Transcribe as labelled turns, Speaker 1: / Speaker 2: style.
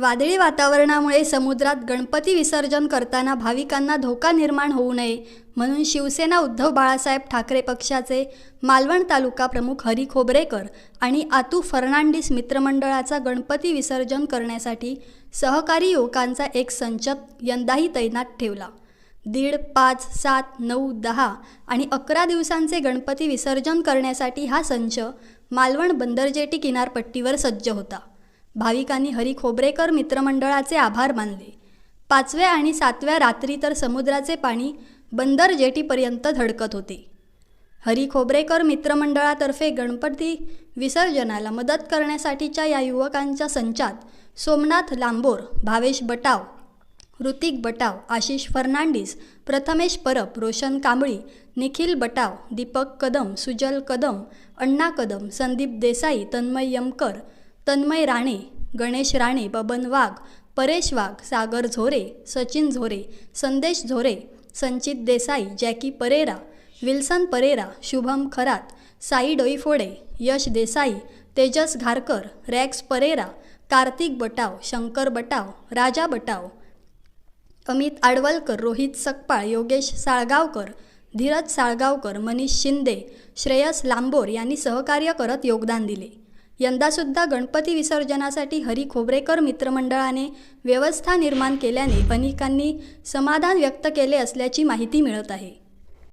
Speaker 1: वादळी वातावरणामुळे समुद्रात गणपती विसर्जन करताना भाविकांना धोका निर्माण होऊ नये म्हणून शिवसेना उद्धव बाळासाहेब ठाकरे पक्षाचे मालवण तालुका प्रमुख हरी खोबरेकर आणि आतू फर्नांडिस मित्रमंडळाचा गणपती विसर्जन करण्यासाठी सहकारी युवकांचा एक संच यंदाही तैनात ठेवला. दीड पाच सात नऊ दहा आणि अकरा दिवसांचे गणपती विसर्जन करण्यासाठी हा संच मालवण बंदरजेटी किनारपट्टीवर सज्ज होता. भाविकांनी हरी खोबरेकर मित्रमंडळाचे आभार मानले. पाचव्या आणि सातव्या रात्री तर समुद्राचे पाणी बंदर जेटीपर्यंत धडकत होते. हरी खोबरेकर मित्रमंडळातर्फे गणपती विसर्जनाला मदत करण्यासाठीच्या या युवकांच्या संचात सोमनाथ लांबोर भावेश बटाव ऋतिक बटाव आशिष फर्नांडिस प्रथमेश परब रोशन कांबळी निखिल बटाव दीपक कदम सुजल कदम अण्णा कदम संदीप देसाई तन्मय यमकर तन्मय राणे गणेश राणे बबन वाघ परेश वाघ सागर झोरे Sachin Zore Sandesh Zore Sanchit Desai Jackie Pereira Wilson Pereira Shubham Kharat Sai Doiphode Yash Desai Tejas Gharkar Rex Pereira Kartik Batav Shankar Batav Raja Batav Amit Adavalkar Rohit Sakpal Yogesh Salgaonkar Dheeraj Salgaonkar Manish Shinde Shreyas Lambor यांनी सहकार्य करत योगदान दिले. यंदासुद्धा गणपती विसर्जनासाठी हरी खोबरेकर मित्रमंडळाने व्यवस्था निर्माण केल्याने अनेकांनी समाधान व्यक्त केले असल्याची माहिती मिळत आहे.